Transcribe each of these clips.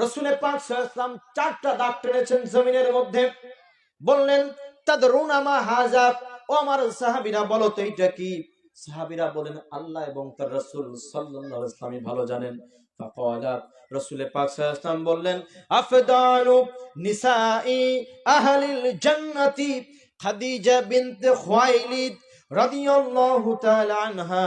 রসুলে পাক ইসলাম চারটা দাগ টেনেছেন জমিনের মধ্যে। বললেন তাদের রুনামা হাজা? ও আমার সাহাবিরা, বলো তো এইটা কি? সাহাবিরা বলেন আল্লাহ এবং তার রসুল সাল্লাল্লাহু আলাইহি ইসলামই ভালো জানেন। রসুলে পাক ওয়াসাল্লাম বললেন আফদানু নিসাই আহলিল জান্নাতি খাদিজা বিনত খুয়াইলিদ রাদিয়াল্লাহু তাআলা আনহা।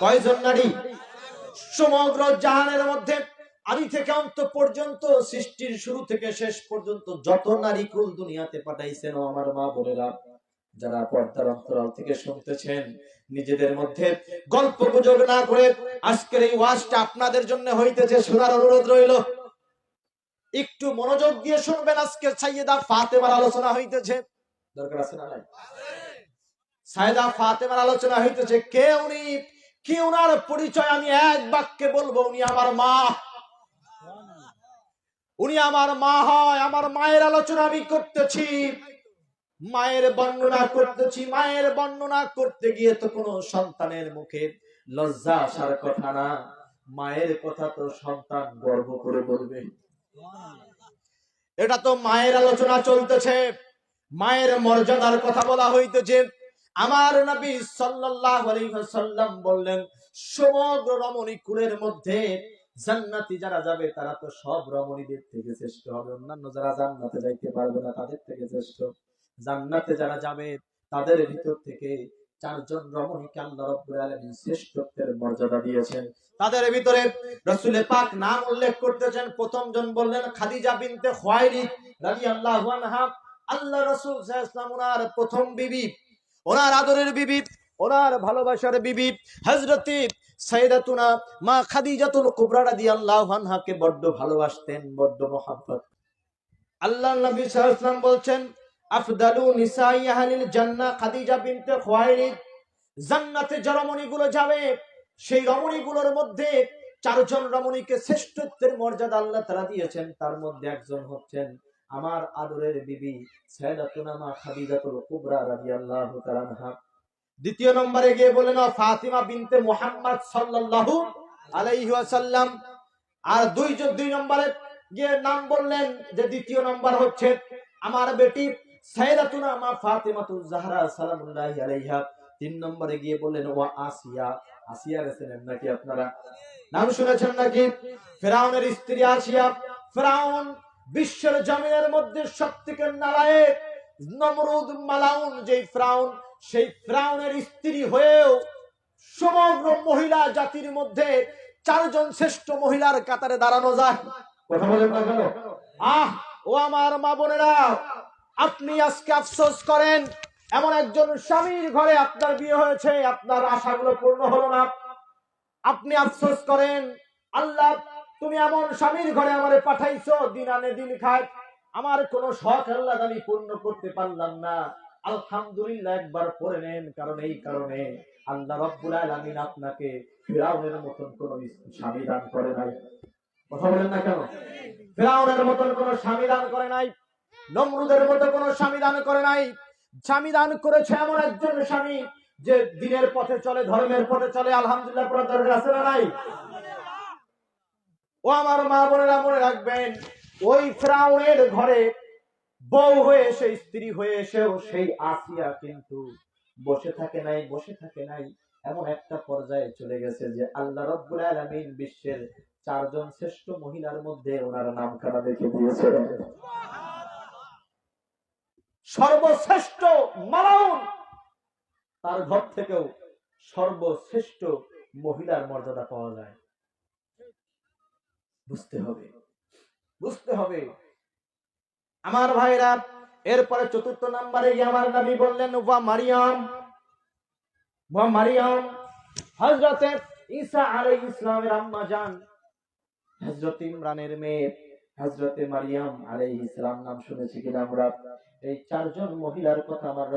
কয়জন নারী? সমগ্র জাহানের মধ্যে আদি থেকে অন্ত পর্যন্ত, সৃষ্টির শুরু থেকে শেষ পর্যন্ত যত নারী কুল দুনিয়াতে পাঠাইছেন আমার মা বোনেরা, যারা পর্দার অন্তরাল থেকে শুনতেছেন, নিজেদের মধ্যে গল্প গুজব না করে আজকের এই ওয়াজটা আপনাদের জন্য হইতেছে শোনার অনুরোধ রইল। একটু মনোযোগ দিয়ে শুনবেন আজকে সাইয়েদা ফাতেমার আলোচনা হইতেছে। দরকার আছে না নাই? সাইয়েদা ফাতেমার আলোচনা হইতেছে, কে উনি? কি ওনার পরিচয়? আমি এক বাক্যে বলব, উনি আমার মা। উনি আমার মা হয়, আমার মায়ের আলোচনা আমি করতেছি। মায়ের বর্ণনা করতেছি, মায়ের বর্ণনা করতে গিয়ে তো কোনো সন্তানের মুখে লজ্জা আসার কথা না। মায়ের কথা তো সন্তান গর্ব করে বলবে। এটা তো মায়ের আলোচনা চলতেছে। মায়ের মর্যাদার কথা বলা হইতেছে। আমার নবী সাল্লাল্লাহু আলাইহি ওয়াসাল্লাম বললেন, সমগ্র রমণী কুলের মধ্যে জান্নাতি যারা যাবে, তারা তো সব রমণীদের থেকে শ্রেষ্ঠ হবে। অন্যান্য যারা জান্নাতে যাইতে পারবে না, তাদের থেকে শ্রেষ্ঠ। জান্নাতে যারা যাবে, তাদের ভিতর থেকে চারজন রমণীকে আল্লাহ রাব্বুল আলামিন শ্রেষ্ঠত্বের মর্যাদা দিয়েছেন। তাদের ভিতরে রাসূলে পাক নাম উল্লেখ করতেছেন। প্রথম জন বললেন, খাদিজা বিনতে খুয়াইলিদ রাদিয়াল্লাহু আনহা। আল্লাহ রাসূল সাল্লাল্লাহু আলাইহি প্রথম বিবি ওনার আদরের বিবি ওনার ভালোবাসার বিবি হযরতে সাইয়েদাতুনা মা খাদিজাতুল কুবরা রাদিয়াল্লাহু আনহাকে বড্ড ভালোবাসতেন, বড্ড মহব্বত। আল্লাহর নবী ওয়াসাল্লাম বলছেন যাবে, সেই রমণীগুলোর মধ্যে চারজন রমণীকে শ্রেষ্ঠত্বের মর্যাদা আল্লাহ তারা দিয়েছেন, তার মধ্যে একজন হচ্ছেন আমার আদরের বিবি সাইয়েদাতুনা মা খাদিজাতুল কুবরা রাদিয়াল্লাহু তাআলা দ্বিতীয় নম্বরে গিয়ে বলেন ফাতিমা বিনতে মুহাম্মদ সাল্লাল্লাহু আলাইহি ওয়াসাল্লাম। আর দুই দুই নম্বরে গিয়ে নাম বললেন যে দ্বিতীয় নম্বর হচ্ছে আমার বেটি সাইয়েদাতুনা মা ফাতিমাতুজ জাহরা সালামুল্লাহি আলাইহা। তিন নম্বরে গিয়ে বললেন, ওয়া আসিয়া। আসিয়া রেছেন নাকি আপনারা? নাম শুনেছেন নাকি? ফেরাউনের স্ত্রী আসিয়া ফেরাউন বিশ্বের জমিনের মধ্যে সবথেকে নালায়েক নমরুদ মালাউন যেই ফ্রাউন সেই ফ্রাউনের স্ত্রী হয়েও সমগ্র মহিলা জাতির মধ্যে চারজন শ্রেষ্ঠ মহিলার কাতারে দাঁড়ানো যায়। কথা বলেন না কেন? আহ ও আমার মা বোনেরা আপনি আজকে আফসোস করেন এমন একজন স্বামীর ঘরে আপনার বিয়ে হয়েছে আপনার আশাগুলো পূর্ণ হলো না। আপনি আফসোস করেন আল্লাহ তুমি এমন স্বামীর ঘরে আমারে পাঠাইছো দিন আনে দিন খায়। আমার কোনো শখ আল্লাহ আমি পূর্ণ করতে পারলাম না। আলহামদুলিল্লাহ একবার পড়ে নেন, কারণ এই কারণে আল্লাহ রব্বুল আলামিন আপনাকে ফিরাউনের মতন কোন স্বামী দান করে নাই। কথা বলেন না কেন? ফিরাউনের মতন কোন স্বামী দান করে নাই, নমরুদের মতো কোন স্বামী দান করে নাই। স্বামী দান করেছে এমন একজন স্বামী যে দিনের পথে চলে, ধর্মের পথে চলে, আলহামদুলিল্লাহ পড়া আছে না নাই? ও আমার মা বোনেরা মনে রাখবেন, ওই ফ্রাউনের ঘরে বউ হয়ে এসে স্ত্রী হয়ে এসেও সেই আসিয়া কিন্তু বসে থাকে নাই, বসে থাকে নাই। এমন একটা পর্যায়ে চলে গেছে যে আল্লাহ রব্বুল আলামিন বিশ্বের চারজন শ্রেষ্ঠ মহিলার মধ্যে ওনার নাম খানা দেখে দিয়েছে সর্বশ্রেষ্ঠ মালাউন তার ঘর থেকেও সর্বশ্রেষ্ঠ মহিলার মর্যাদা পাওয়া যায়। বুঝতে হবে। বুঝতে হবে। আমার ভাইরা, এরপরে চতুর্থ নাম্বারে আমার নবী বললেন, ওয়া মারিয়াম ওয়া মারিয়াম, হযরতে ঈসা আলাইহিস ইসলামের আম্মা জান, হযরত ইমরানের মেয়ে হজরতে মারিয়াম আলাইহিস ইসলাম নাম শুনেছি কিনা আমরা? এই চারজন মহিলার কথা আমার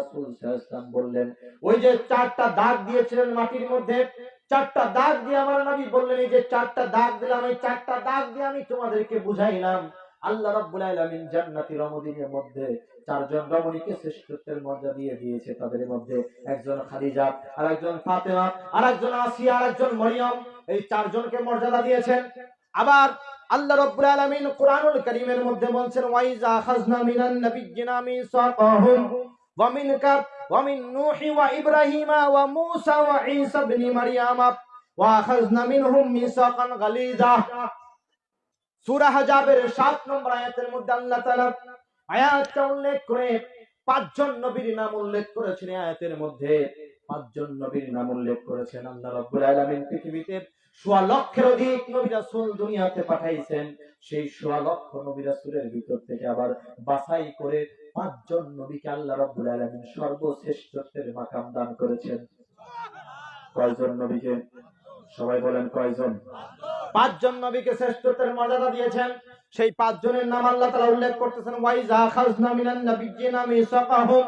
বললেন। ওই যে চারটা দাগ দিয়েছিলেন মাটির মধ্যে চারটা দাগ দিয়ে আমার নবী বললেন, এই যে চারটা দাগ দিলাম, এই চারটা দাগ দিয়ে আমি তোমাদেরকে বুঝাইলাম। আল্লাহ রাব্বুল জান্নাতি রমদিনের মধ্যে চারজন রমণীকে শ্রেষ্ঠত্বের মর্যাদা দিয়ে দিয়েছে তাদের মধ্যে একজন খাদিজা আর একজন ফাতেমা আর একজন আসিয়া আর একজন মরিয়ম, এই চারজনকে মর্যাদা দিয়েছেন। আবার আল্লাহ রাব্বুল আলামিন কোরআনুল কারীমের মধ্যে বলছেন, ওয়াইজা খাজনা মিনান নাবিয়্যিনা মিসাকাহুম মূসা ওয়া ঈসা ইবনে মারইয়াম ওয়া আখাযনা মিনহুম মিসাকান গালিযা সূরা হাজাবের 7 নম্বর আয়াতের মধ্যে আল্লাহ তাআলা উল্লেখ করে পাঁচজন নবীর নাম উল্লেখ করেছেন আয়াতের মধ্যে। পাঁচজন নবীর নাম উল্লেখ করেছেন। আল্লাহ রাব্বুল পৃথিবীতে সোয়া লক্ষের অধিক নবী রাসূল দুনিয়াতে পাঠাইছেন, সেই সোয়া লক্ষ নবী রাসূলের ভিতর থেকে আবার বাছাই করে পাঁচজন নবীকে আল্লাহ রাব্বুল আলামিন সর্বশ্রেষ্ঠত্বের মাকাম দান করেছেন। কয়জন নবীকে? সবাই বলেন কয়জন? পাঁচজন নবীকে শ্রেষ্ঠত্বের মর্যাদা দিয়েছেন। সেই পাঁচজনের নাম আল্লাহ তাআলা উল্লেখ করতেছেন, ওয়াইজা খাজনা মিনান নাবিয়্যিনা মিসাকাহুম।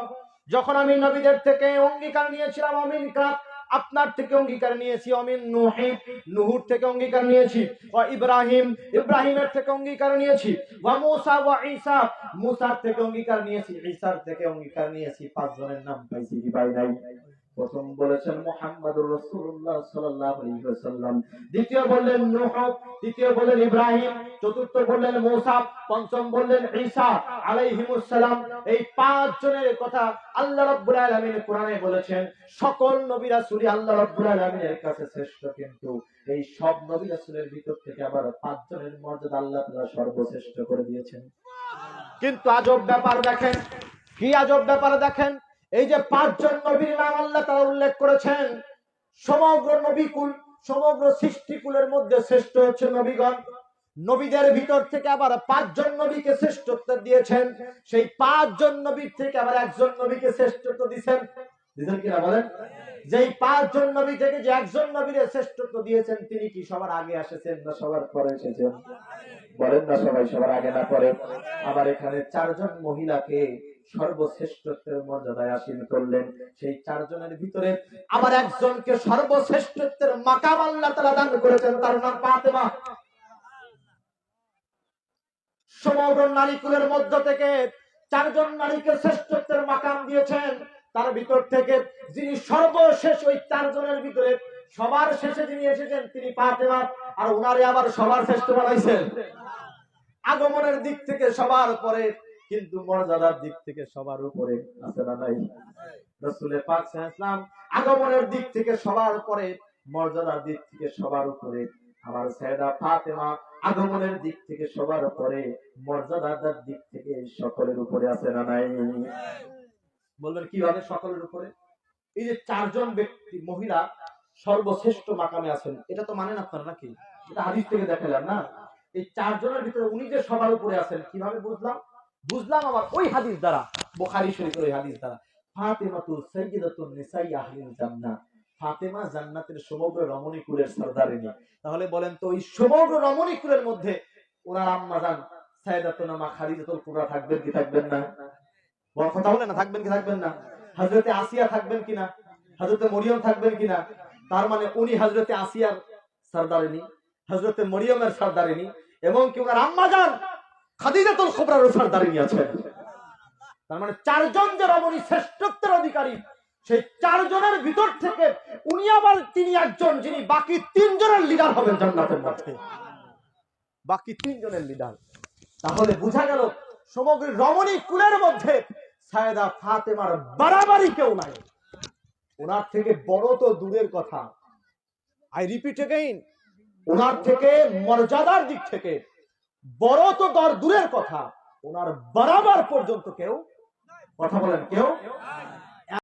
যখন আমি নবীদের থেকে অঙ্গীকার নিয়েছিলাম আমিন কাপ আপনার থেকে অঙ্গীকার নিয়েছি, অমিন, নুহি, নুহুর থেকে অঙ্গীকার নিয়েছি, ওয়া ইব্রাহিম, ইব্রাহিমের থেকে অঙ্গীকার নিয়েছি, ওয়া মুসা, ওয়া ঈসা, মুসার থেকে অঙ্গীকার নিয়েছি, ঈসার থেকে অঙ্গীকার নিয়েছি, পাঁচজনের নাম পাইছি প্রথম বলেছেন মুহাম্মাদুর রাসূলুল্লাহ সাল্লাল্লাহু আলাইহি ওয়াসাল্লাম। দ্বিতীয় বললেন নূহ, তৃতীয় বললেন ইব্রাহিম, চতুর্থ বললেন মূসা, পঞ্চম বললেন ঈসা আলাইহিমুস সালাম। এই পাঁচ জনের কথা আল্লাহ রাব্বুল আলামিন কোরআনে বলেছেন, সকল নবী রাসূলই আল্লাহ রাব্বুল আলামিনের কাছে শ্রেষ্ঠ কিন্তু। এই সব নবী রাসূলের ভিতর থেকে আবার পাঁচ জনের মর্যাদা আল্লাহ তাআলা সর্বশ্রেষ্ঠ করে দিয়েছেন। কিন্তু আজব ব্যাপার দেখেন, কি আজব ব্যাপার দেখেন? এই যে পাঁচজন নবীর নাম আল্লাহ তারা উল্লেখ করেছেন, সমগ্র নবীকুল, সমগ্র সৃষ্টিকুলের মধ্যে শ্রেষ্ঠ হচ্ছে নবীগণ। নবীদের ভিতর থেকে আবার পাঁচজন নবীকে শ্রেষ্ঠত্ব দিয়েছেন। সেই পাঁচজন নবীর থেকে আবার একজন নবীকে শ্রেষ্ঠত্ব দিয়েছেন। যেই পাঁচজন নবী থেকে যে একজন নবীর শ্রেষ্ঠত্ব দিয়েছেন, তিনি কি সবার আগে এসেছেন না সবার পরে এসেছেন? বলেন না সবাই সবার আগে না পরে। আবার এখানে চারজন মহিলাকে সর্বশ্রেষ্ঠত্বের মর্যাদায় আসীন করলেন। সেই চারজনের ভিতরে আবার একজনকে সর্বশ্রেষ্ঠত্বের মাকাম আল্লাহ তাআলা দান করেছেন, তার নাম ফাতেমা। সমগ্র নারীকুলের মধ্য থেকে চারজন নারীকে শ্রেষ্ঠত্বের মাকাম দিয়েছেন। তার ভিতর থেকে যিনি সর্বশেষ ওই চারজনের ভিতরে সবার শেষে যিনি এসেছেন, তিনি ফাতেমা, আর ওনারে আবার সবার শ্রেষ্ঠ বানাইছেন। আগমনের দিক থেকে সবার পরে কিন্তু মর্যাদার দিক থেকে সবার উপরে আছে না নাই? রসুলে পাক ইসলাম আগমনের দিক থেকে সবার পরে মর্যাদার দিক থেকে সবার উপরে। আমার সাইদা ফাতেমা আগমনের দিক থেকে সবার উপরে, মর্যাদার দিক থেকে সকলের উপরে আছে না নাই? বলবেন কীভাবে সকলের উপরে? এই যে চারজন ব্যক্তি, মহিলা সর্বশ্রেষ্ঠ মাকামে আছেন, এটা তো মানেন আপনারা নাকি? এটা হাদিস থেকে দেখালাম না? এই চারজনের ভিতরে উনি যে সবার উপরে আছেন, কীভাবে বুঝলাম? বুঝলাম আবার ওই হাদিস দ্বারা বোখারি শরীফের ওই হাদিস দ্বারা। ফাতেমাতুল সাইয়্যিদাতুন নিসাই আহলিল জান্নাহ। ফাতেমা জান্নাতের সমগ্র রমণী কুলের সর্দারিনী। তাহলে বলেন তো ওই সমগ্র রমণী কুলের মধ্যে ওনার আম্মা জান সাইয়্যিদাতুন মা খাদিজাতুল কুবরা থাকবেন কি থাকবেন না? বড় কথা বলে না থাকবেন কি থাকবেন না? হযরতে আসিয়া থাকবেন কিনা হযরতে মরিয়ম থাকবেন কিনা তার মানে উনি হযরতে আসিয়ার সর্দারিনী হযরতে মরিয়মের সর্দারিনী এবং কি ওনার আম্মা জান খাদিজাতুল কুবরার সর্দারিনী আছেন তার মানে চারজন যে রমণী শ্রেষ্ঠত্বের অধিকারী, সেই চারজনের ভিতর থেকে উনি আবার তিনি একজন যিনি বাকি তিনজনের লিডার হবেন জান্নাতের মধ্যে। বাকি তিনজনের লিডার তাহলে বোঝা গেল সমগ্র রমণী কুলের মধ্যে সায়দা ফাতেমার বাড়াবাড়ি কেউ নাই। ওনার থেকে বড় তো দূরের কথা। আই রিপিট এগেইন ওনার থেকে মর্যাদার দিক থেকে বড় তো দর দূরের কথা ওনার বরাবর পর্যন্ত কেউ কথা বলেন কেউ?